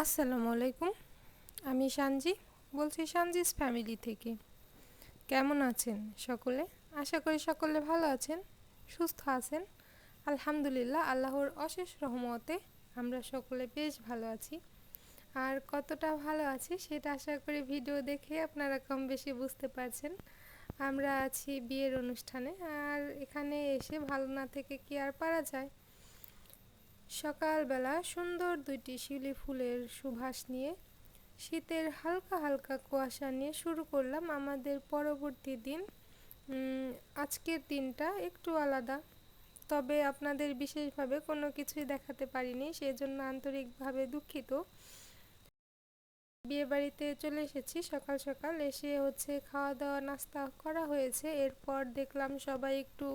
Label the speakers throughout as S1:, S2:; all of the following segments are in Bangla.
S1: আসসালামু আলাইকুম। আমি সানজি, বলছি সানজিস ফ্যামিলি থেকে। কেমন আছেন সকলে? আশা করি সকলে ভালো আছেন, সুস্থ আছেন। আলহামদুলিল্লাহ, আল্লাহর অশেষ রহমতে আমরা সকলে বেশ ভালো আছি। আর কতটা ভালো আছি সেটা আশা করি ভিডিও দেখে আপনারা কম বেশি বুঝতে পারছেন। আমরা আছি বিয়ের অনুষ্ঠানে, আর এখানে এসে ভালো না থেকে কি আর পারা যায়? সকালবেলা সুন্দর দুইটি শিউলি ফুলের সুভাষ নিয়ে শীতের হালকা হালকা কুয়াশা নিয়ে শুরু করলাম আমাদের পরবর্তী দিন। আজকের দিনটা একটু আলাদা, তবে আপনাদের বিশেষভাবে কোনো কিছুই দেখাতে পারিনি সেই জন্য আন্তরিকভাবে দুঃখিত। বিয়ে বাড়িতে চলে এসেছি, সকাল সকাল এসে হচ্ছে খাওয়া দাওয়া নাস্তা করা হয়েছে। এরপর দেখলাম সবাই একটু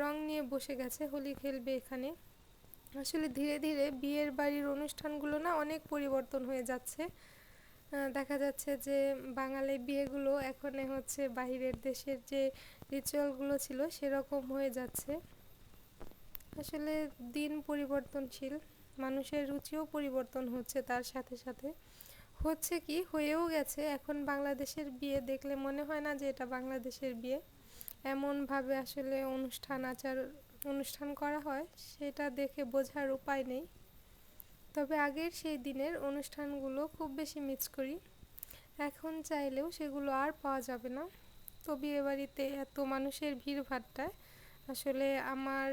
S1: রং নিয়ে বসে গেছে, হোলি খেলবে এখানে। আসলে ধীরে ধীরে বিয়ের বাড়ির অনুষ্ঠানগুলো না অনেক পরিবর্তন হয়ে যাচ্ছে। দেখা যাচ্ছে যে বাঙালি বিয়েগুলো এখন হচ্ছে বাহিরের দেশের যে রিচুয়ালগুলো ছিল সেরকম হয়ে যাচ্ছে। আসলে দিন পরিবর্তনশীল, মানুষের রুচিও পরিবর্তন হচ্ছে তার সাথে সাথে। হচ্ছে কি, হয়েও গেছে, এখন বাংলাদেশের বিয়ে দেখলে মনে হয় না যে এটা বাংলাদেশের বিয়ে। এমনভাবে আসলে অনুষ্ঠান, আচার অনুষ্ঠান করা হয়, সেটা দেখে বোঝার উপায় নেই। তবে আগের সেই দিনের অনুষ্ঠানগুলো খুব বেশি মিস করি। এখন চাইলেও সেগুলো আর পাওয়া যাবে না। তো বিয়েবাড়িতে এত মানুষের ভিড়ভাট্টায় আসলে আমার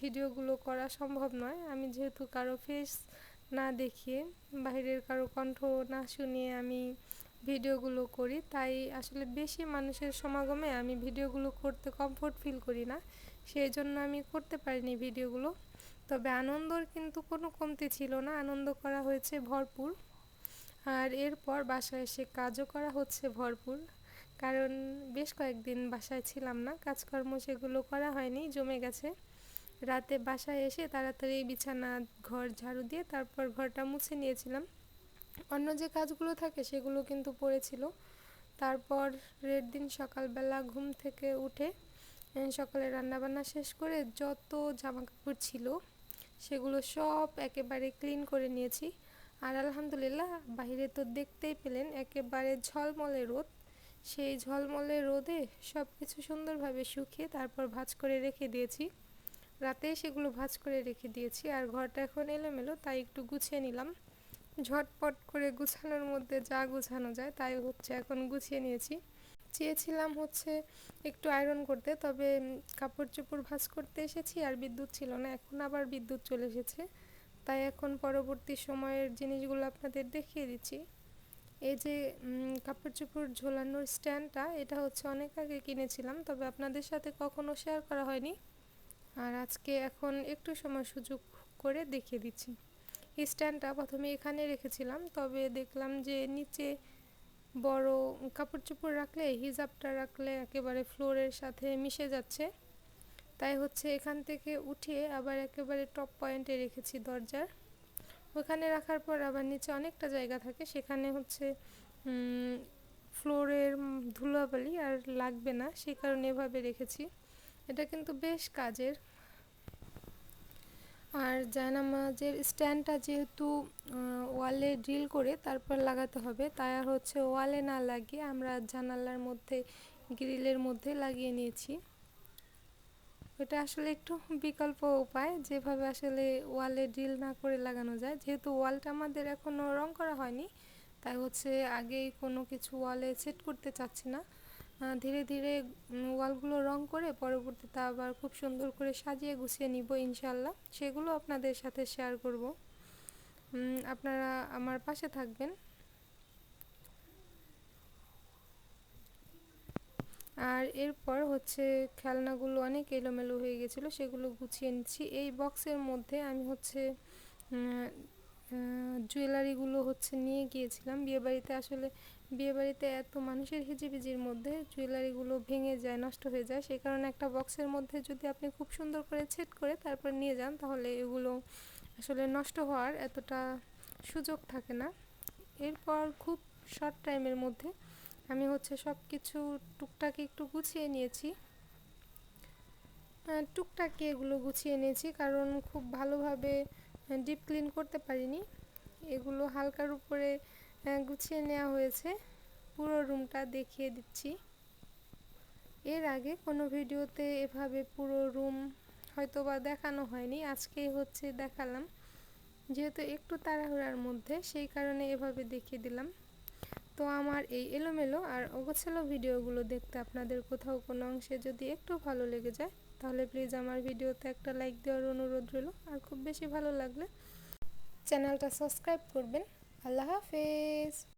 S1: ভিডিওগুলো করা সম্ভব নয়। আমি যেহেতু কারও ফেস না দেখিয়ে, বাইরের কারও কণ্ঠ না শুনিয়ে আমি ভিডিওগুলো করি, তাই আসলে বেশি মানুষের সমাগমে আমি ভিডিওগুলো করতে কমফোর্ট ফিল করি না। সেই জন্য আমি করতে পারিনি ভিডিওগুলো। তবে আনন্দর কিন্তু কোনো কমতি ছিল না, আনন্দ করা হয়েছে ভরপুর। আর এরপর বাসায় এসে কাজও করা হচ্ছে ভরপুর। কারণ বেশ কয়েকদিন বাসায় ছিলাম না, কাজকর্ম সেগুলো করা হয়নি, জমে গেছে। রাতে বাসায় এসে তাড়াতাড়ি বিছানা, ঘর ঝাড়ু দিয়ে তারপর ঘরটা মুছে নিয়েছিলাম। অন্য যে কাজগুলো থাকে সেগুলো কিন্তু পড়েছিল। তারপর রেড দিন সকালবেলা ঘুম থেকে উঠে সকালে রান্নাবান্না শেষ করে যত জামা কাপড় ছিল, সেগুলো সব একেবারে ক্লিন করে নিয়েছি। আর আলহামদুলিল্লাহ, বাইরে তো দেখতেই পেলেন, একেবারে ঝলমলে রোদ। সেই ঝলমলে রোদে সব কিছু সুন্দরভাবে শুকিয়ে তারপর ভাজ করে রেখে দিয়েছি। রাতে সেগুলো ভাজ করে রেখে দিয়েছি, আর ঘরটা এখন এলোমেলো, তাই একটু গুছিয়ে নিলাম। ঝটপট করে গুছানোর মধ্যে যা গুছানো যায়, তাই হচ্ছে এখন গুছিয়ে নিয়েছি। চেয়েছিলাম হচ্ছে একটু আয়রন করতে, তবে কাপড় চোপড় ভাজ করতে এসেছি আর বিদ্যুৎ ছিল না, এখন আবার বিদ্যুৎ চলে এসেছে। তাই এখন পরবর্তী সময়ের জিনিসগুলো আপনাদের দেখিয়ে দিচ্ছি। এই যে কাপড় চোপড় ঝোলানোর স্ট্যান্ডটা এটা হচ্ছে অনেক আগে কিনেছিলাম, তবে আপনাদের সাথে কখনো শেয়ার করা হয়নি। আর আজকে এখন একটু সময় সুযোগ করে দেখিয়ে দিচ্ছি। এই স্ট্যান্ডটা প্রথমে এখানে রেখেছিলাম, তবে দেখলাম যে নিচে বড় কাপড় চোপড় রাখলে, হিজাবটা রাখলে একেবারে ফ্লোরের সাথে মিশে যাচ্ছে। তাই হচ্ছে এখান থেকে উঠিয়ে আবার একেবারে টপ পয়েন্টে রেখেছি দরজার। ওখানে রাখার পর আবার নিচে অনেকটা জায়গা থাকে, সেখানে হচ্ছে ফ্লোরের ধুলাবালি আর লাগবে না, সেই কারণে এভাবে রেখেছি। এটা কিন্তু বেশ কাজের। আর জায়নামাজের স্ট্যান্ডটা যেহেতু ওয়ালে ড্রিল করে তারপর লাগাতে হবে, তাই আর হচ্ছে ওয়ালে না লাগিয়ে আমরা জানালার মধ্যে, গ্রিলের মধ্যে লাগিয়ে নিয়েছি। এটা আসলে একটু বিকল্প উপায়, যেভাবে আসলে ওয়ালে ড্রিল না করে লাগানো যায়। যেহেতু ওয়ালটা আমাদের এখনও রং করা হয়নি, তাই হচ্ছে আগেই কোনো কিছু ওয়ালে সেট করতে চাচ্ছি না। ধীরে ধীরে ওয়ালগুলো রং করে পরবর্তীতে আবার খুব সুন্দর করে সাজিয়ে গুছিয়ে নিব ইনশাল্লাহ সেগুলো আপনাদের সাথে শেয়ার করব। আপনারা আমার পাশে থাকবেন। আর এরপর হচ্ছে খেলনাগুলো অনেক এলোমেলো হয়ে গেছিল, সেগুলো গুছিয়ে নিচ্ছি। এই বক্সের মধ্যে আমি হচ্ছে জুয়েলারিগুলো হচ্ছে নিয়ে গিয়েছিলাম। বিয়েবাড়িতে আসলে বিয়েবাড়িতে এত মানুষের হিজিবিজির মধ্যে জুয়েলারিগুলো ভেঙে যায়, নষ্ট হয়ে যায়, সেই কারণে একটা বক্সের মধ্যে যদি আপনি খুব সুন্দর করে ছেট করে তারপর নিয়ে যান, তাহলে এগুলো আসলে নষ্ট হওয়ার এতটা সুযোগ থাকে না। এরপর খুব শর্ট টাইমের মধ্যে আমি হচ্ছে সব কিছু টুকটাকে একটু গুছিয়ে নিয়েছি। টুকটাকে এগুলো গুছিয়ে নিয়েছি, কারণ খুব ভালোভাবে ডিপ ক্লিন করতে পারিনি। এগুলো হালকার উপরে গুছিয়ে নেওয়া হয়েছে। পুরো রুমটা দেখিয়ে দিচ্ছি। এর আগে কোনো ভিডিওতে এভাবে পুরো রুম হয়তো বা দেখানো হয়নি, আজকেই হচ্ছে দেখালাম। যেহেতু একটু তাড়াহুড়ার মধ্যে, সেই কারণে এভাবে দেখিয়ে দিলাম। তো আমার এই এলোমেলো আর অগোছালো ভিডিওগুলো দেখতে আপনাদের কোথাও কোনো অংশে যদি একটু ভালো লেগে যায়, তাহলে প্লিজ আমার ভিডিওতে একটা লাইক দেওয়ার অনুরোধ রইল। আর খুব বেশি ভালো লাগলে চ্যানেলটা সাবস্ক্রাইব করবেন। আল্লাহ হাফেজ